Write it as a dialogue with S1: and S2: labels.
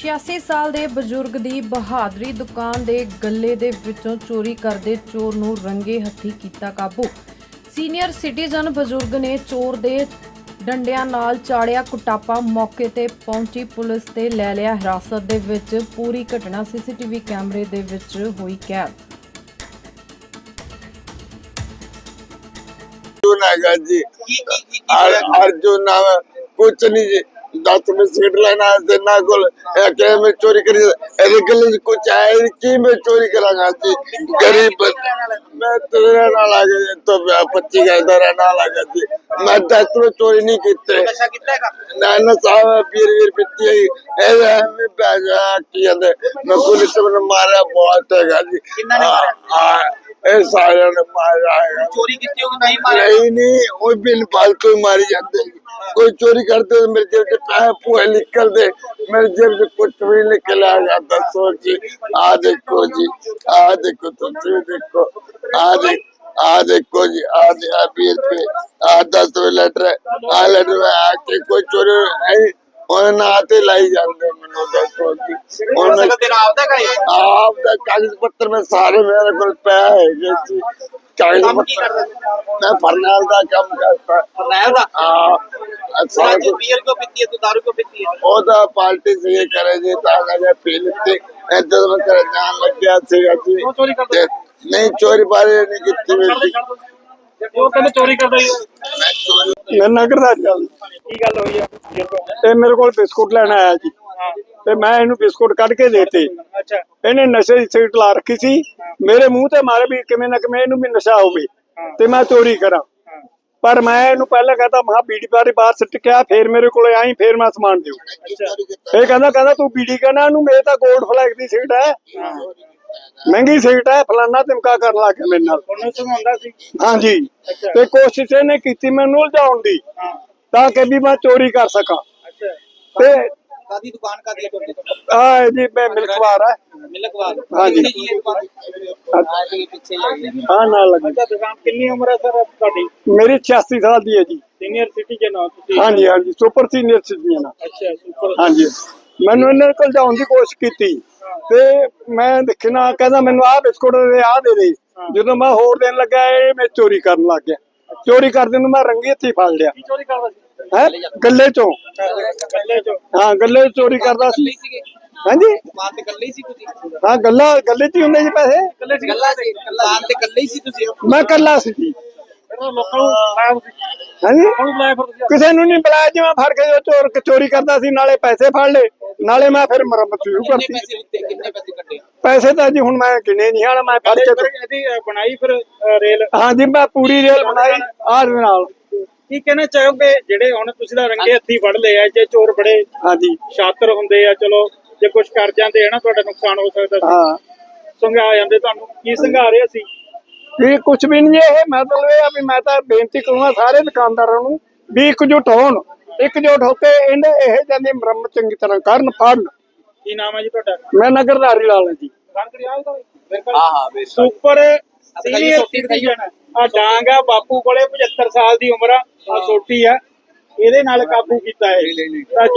S1: 86 ਸਾਲ ਦੇ ਬਜ਼ੁਰਗ ਦੀ ਬਹਾਦਰੀ ਦੁਕਾਨ ਦੇ ਗੱਲੇ ਦੇ ਵਿੱਚੋਂ ਚੋਰੀ ਕਰਦੇ ਚੋਰ ਨੂੰ ਰੰਗੇ ਹੱਥੀ ਕੀਤਾ ਕਾਬੂ ਸੀਨੀਅਰ ਸਿਟੀਜ਼ਨ ਬਜ਼ੁਰਗ ਨੇ ਚੋਰ ਦੇ ਡੰਡਿਆਂ ਨਾਲ ਚਾੜਿਆ ਕੁਟਾਪਾ ਮੌਕੇ ਤੇ ਪਹੁੰਚੀ ਪੁਲਿਸ ਤੇ ਲੈ ਲਿਆ ਹਿਰਾਸਤ ਦੇ ਵਿੱਚ ਪੂਰੀ ਘਟਨਾ ਸੀਸੀਟੀਵੀ ਕੈਮਰੇ ਦੇ ਵਿੱਚ ਹੋਈ ਕੈਦ
S2: अर्जुन हैगा जी
S3: ਕੀ ਕੀ ਕੀ ਕੀ
S2: अर-
S3: ਹੋਇਆ?
S2: अर्जुन नाम है कुछ नहीं जी 10 ਰੁਪਏ ਸੀਟ ਲੈਣਾ ਤੇ ਨਾ ਕੋਲ। ਇਹ ਕਿ ਮੈਂ ਚੋਰੀ ਕਰੀ ਇਹਦੇ ਗੱਲੇ ਚ ਕੁਝ ਆਇਆ ਕੀ ਮੈਂ ਚੋਰੀ ਕਰਾਂਗਾ ਜੀ? ਗਰੀਬ ਮੈਂ ਤੇਰੇ ਨਾਲ ਆ ਗਿਆ ਤਾਂ 25 ਗਏ ਦਾ ਨਾਲ ਆ ਗਿਆ ਜੀ। ਮੈਂ 10 ਚੋਰੀ
S3: ਨਹੀਂ ਕੀਤੇ।
S2: ਨਾ ਨਾ ਸਾਹਿਬ ਵੀਰ ਵੀਰ ਪਿੱਤੀ ਆਈ ਇਹ ਮੈਂ ਬਾਜਾ ਕੀ ਅੰਦੇ ਮੈਂ ਪੁਲਿਸ ਨੂੰ ਮਾਰਿਆ
S3: ਬਹੁਤ ਹੈਗਾ ਜੀ।
S2: ਕਿੰਨਾ ਨੇ ਇਹ ਸਾਰਿਆਂ ਨੇ ਮਾਰਿਆ
S3: ਚੋਰੀ ਕੀਤੀ ਹੋਵੇ ਨਹੀਂ ਮਾਰਿਆ।
S2: ਨਹੀਂ ਉਹ ਬਿਨ ਪਾਲ ਕੋਈ ਮਾਰੀ ਜਾਂਦੇ कोई चोरी करते तो मेरे जेब से पैसे पूरे निकल दे मेरे जेब से कुछ भी निकल आ जाता सोची आ देखो जी आ देखो तो जी देखो आ देख आ देखो जी आ दे आ बीस पे आ दस पे लेटर आ लेटर में आके कोई चोरी नहीं ਉਹਨੇ ਨਾ ਤੇ ਲਾਈ ਜਾਂਦੇ ਮੈਨੂੰ ਦੱਸੋ ਜੀ ਉਹਨੇ
S3: ਤੇਰਾ ਆਪਦਾ ਇਹ
S2: ਆਪ ਦਾ ਕਾਗਜ਼ ਪੱਤਰ ਮੈਂ ਸਾਰੇ ਮੇਰੇ ਕੋਲ ਪਿਆ ਹੈਗੇ ਜੀ ਕਾਗਜ਼
S3: ਕੀ
S2: ਪੱਤਰ ਮੈਂ ਫਰਨਾਲ ਦਾ ਕੰਮ ਕਰਦਾ।
S3: ਫਰਨੈਲ ਦਾ?
S2: ਆ
S3: ਸਾਰਾ
S2: ਅੱਛਾ
S3: ਬੀਅਰ ਕਿਉਂ ਪੀਤੀ ਹੈ? ਤੂੰ ਦਾਰੂ ਕਿਉਂ ਪੀਤੀ ਹੈ?
S2: ਉਹਦਾ ਪਾਰਟੀ ਸੀ ਕਰੇ ਜੀ ਤਾਂ ਲਗੇ ਪੀ ਲਿੱਤੇ। ਇੱਧਰ ਮੈਂ ਕਰ ਜਾਣ ਲੱਗਿਆ ਸੀਗਾ ਜੀ। ਨਹੀਂ ਚੋਰੀ ਬਾਰੇ ਨਹੀਂ ਕੀਤੀ
S4: ਉਹ ਕਹਿੰਦੇ ਚੋਰੀ ਕਰਦਾ ਹੀ
S2: ਮੈਂ ਚੋਰੀ
S5: ਮੈਂ ਨਗਰ ਦਾ ਚੱਲ।
S4: ਕੀ ਗੱਲ ਹੋਈ ਆ?
S5: ਤੇ ਮੇਰੇ ਕੋਲ ਬਿਸਕੁਟ ਲੈਣ ਆਇਆ ਜੀ। ਤੇ ਮੈਂ ਇਹਨੂੰ ਬਿਸਕੁਟ ਕੱਢ ਕੇ ਦੇਤੇ।
S4: ਅੱਛਾ।
S5: ਇਹਨੇ ਨਸ਼ੇ ਦੀ ਸੀਟ ਲਾ ਰੱਖੀ ਸੀ। ਮੇਰੇ ਮੂੰਹ ਤੇ ਮਾਰੇ ਵੀ ਕਿਵੇਂ ਨਾ ਕਿਵੇਂ ਇਹਨੂੰ ਵੀ ਨਸ਼ਾ ਹੋਵੇ। ਤੇ ਮੈਂ ਚੋਰੀ ਕਰਾਂ। ਪਰ ਮੈਂ ਇਹਨੂੰ ਪਹਿਲਾਂ ਕਹਤਾ ਮਹਾ ਬੀੜੀ ਪਾਰੀ ਬਾਹਰ ਸਿੱਟ ਕੇ ਆ ਫੇਰ ਮੇਰੇ ਕੋਲੇ ਆਈ ਫੇਰ ਮੈਂ ਸਮਾਨ ਦਿਓ ਇਹ ਕਹਿੰਦਾ ਕਹਿੰਦਾ ਤੂੰ ਬੀੜੀ ਕਹਿੰਦਾ ਇਹਨੂੰ ਮੇਰੇ ਤਾਂ 골ਡ ਫਲੈਗ ਦੀ ਸੀਟ ਹੈ। ਮਹਿੰਗੀ ਸੀਟ ਹੈ ਫਲਾਨਾ ਤਿਮਕਾ ਕਰਨ ਲੱਗ ਗਿਆ ਮੇਰੇ ਨਾਲ।
S4: ਉਹਨੂੰ ਸੁਣਾਉਂਦਾ ਸੀ?
S5: ਹਾਂਜੀ। ਤੇ ਕੋਸ਼ਿਸ਼ ਇਹਨੇ ਕੀਤੀ ਮੈਨੂੰ ਉਲਝਾਉਣ ਦੀ
S4: ਹਾਂ।
S5: ਤਾਂ ਕਿ ਵੀ ਮੈਂ ਚੋਰੀ ਕਰ ਸਕਾਂ। ਤੇ
S3: ਕਾਦੀ ਦੁਕਾਨ ਕਾਦੀ ਹੈ ਤੁਹਾਡੀ?
S5: ਆ ਜੀ ਮੈਂ ਮਿਲਕਵਾਰ ਹੈ।
S3: ਮਿਲਕਵਾਲ
S5: ਹਾਂਜੀ।
S3: ਹੀ ਹੈ
S5: ਹਾਂ ਨਾਲ ਲੱਗੀ।
S4: ਅੱਛਾ ਦੁਕਾਨ ਕਿੰਨੀ ਉਮਰ ਹੈ ਸਰ ਤੁਹਾਡੀ?
S5: ਮੇਰੀ 86 ਸਾਲ ਦੀ ਹੈ ਜੀ।
S4: ਸੀਨੀਅਰ ਸਿਟੀਜ਼ਨ ਹੋ ਤੁਸੀਂ?
S5: ਹਾਂਜੀ ਹਾਂਜੀ ਸੁਪਰ ਸੀਨੀਅਰ ਸਿਟੀਜ਼ਨ ਆ
S4: ਅੱਛਾ ਸੁਪਰ।
S5: ਹਾਂਜੀ। ਮੈਨੂੰ ਇਹਨਾਂ ਕੋਲ ਜਾਣ ਦੀ ਕੋਸ਼ਿਸ਼ ਕੀਤੀ। ਤੇ ਮੈਂ ਦੇਖਣਾ ਕਹਿੰਦਾ ਮੈਨੂੰ ਆਹ ਬਿਸਕੁਟ ਦੇ ਆਹ ਦੇ ਦੇ। ਜਦੋਂ ਮੈਂ ਹੋਰ ਦੇਣ ਲੱਗਾ ਇਹ ਮੈਂ ਚੋਰੀ ਕਰਨ ਲੱਗ ਗਿਆ। ਚੋਰੀ ਕਰਦੇ ਨੂੰ ਮੈਂ ਰੰਗੀ ਹੱਥੀ ਫੜ ਲਿਆ।
S4: ਕੀ ਚੋਰੀ ਕਰਦਾ ਸੀ?
S5: ਹੈ? ਗੱਲੇ ਚੋਂ।
S4: ਗੱਲੇ ਚੋਂ।
S5: ਹਾਂ ਗੱਲੇ 'ਚ ਚੋਰੀ ਕਰਦਾ ਸੀ। ਹਾਂਜੀ?
S3: ਦੁਕਾਨ ਤੇ ਹੀ ਸੀ ਤੁਸੀਂ?
S5: ਹਾਂ ਗੱਲਾਂ ਗੱਲੇ 'ਚ ਹੀ ਹੁੰਦੇ ਜੀ ਪੈਸੇ।
S4: ਗੱਲੇ ਸੀ?
S3: ਗੱਲਾਂ ਸੀ ਦੁਕਾਨ ਤੇ ਹੀ ਸੀ ਤੁਸੀਂ?
S5: ਮੈਂ ਕੱਲਾ ਸੀ ਜੀ।
S4: ਲੋਕਾਂ ਨੂੰ ਬੁਲਾਇਆ ਤੁਸੀਂ
S5: ਹਾਂਜੀ? ਕਿਸੇ ਨੂੰ ਨਹੀਂ ਬੁਲਾਇਆ ਜੀ ਮੈਂ ਫੜ ਕੇ ਜੋ ਚੋਰ ਚੋਰੀ ਕਰਦਾ ਸੀ ਨਾਲੇ ਪੈਸੇ ਫੜ ਲਏ। ਨਾਲੇ ਮੈਂ ਫਿਰ ਮੁਰੰਮਤ ਸ਼ੁਰੂ ਕਰਤੀ।
S3: ਪੈਸੇ
S5: ਤਾਂ ਜੀ ਹੁਣ ਮੈਂ ਗਿਣੇ ਨਹੀਂ ਹਾਲ ਮੈਂ ਫੜ ਕੇ
S4: ਬਣਾਈ ਫਿਰ ਰੇਲ?
S5: ਹਾਂ ਜੀ ਮੈਂ ਪੂਰੀ ਰੇਲ ਬਣਾਈ ਆਹ ਦੇ ਨਾਲ।
S4: ਕੀ ਕਹਿਣਾ ਚਾਹੋਗੇ? ਜਿਹੜੇ ਹੁਣ ਤੁਸੀਂ ਤਾਂ ਰੰਗੇ ਹੱਥੀ ਫੜ ਲਏ ਆ ਜੇ ਚੋਰ ਬੜੇ
S5: ਹਾਂਜੀ।
S4: ਸ਼ਾਤਰ ਹੁੰਦੇ ਆ ਚਲੋ ਜੇ ਕੁਝ ਕਰ ਜਾਂਦੇ ਨਾ ਤੁਹਾਡਾ ਨੁਕਸਾਨ ਹੋ ਸਕਦਾ ਸੀ।
S5: ਹਾਂ।
S4: ਸੰਘਾ ਜਾਂਦੇ ਤੁਹਾਨੂੰ। ਕੀ ਸੰਘਾ ਰਹੇ ਸੀ
S5: ਇਹ ਕੁਝ ਵੀ ਨਹੀਂ ਇਹ ਮਤਲਬ ਇਹ ਆ ਵੀ ਮੈਂ ਤਾਂ ਬੇਨਤੀ ਕਰੂੰਗਾ ਸਾਰੇ ਦੁਕਾਨਦਾਰਾਂ ਨੂੰ ਵੀ ਇਕਜੁੱਟ ਹੋਣ ਇਕਜੁੱਟ ਹੋ ਕੇ ਇਹਨੇ ਇਹ ਜਾਂਦੀ ਮੁਰੰਮਤ ਚੰਗੀ ਤਰ੍ਹਾਂ ਕਰਨ ਫੜਨ।
S4: ਕੀ ਨਾਮ ਹੈ ਜੀ ਤੁਹਾਡਾ?
S5: ਮੈਂ ਨਗਰਦਾਰੀ ਲਾਲ ਜੀ।
S3: ਹਾਂ? ਹਾਂ ਵੇ
S4: ਸੁਪਰ ਸੀਨੀਅਰ। ਸਿਟੀਜ਼ਨ ਆ। ਡਾਂਗ ਆ ਬਾਪੂ ਕੋਲੇ 75 ਸਾਲ ਦੀ ਉਮਰ ਆ ਛੋਟੀ ਆ। ਇਹਦੇ ਨਾਲ ਕਾਬੂ ਕੀਤਾ ਹੈ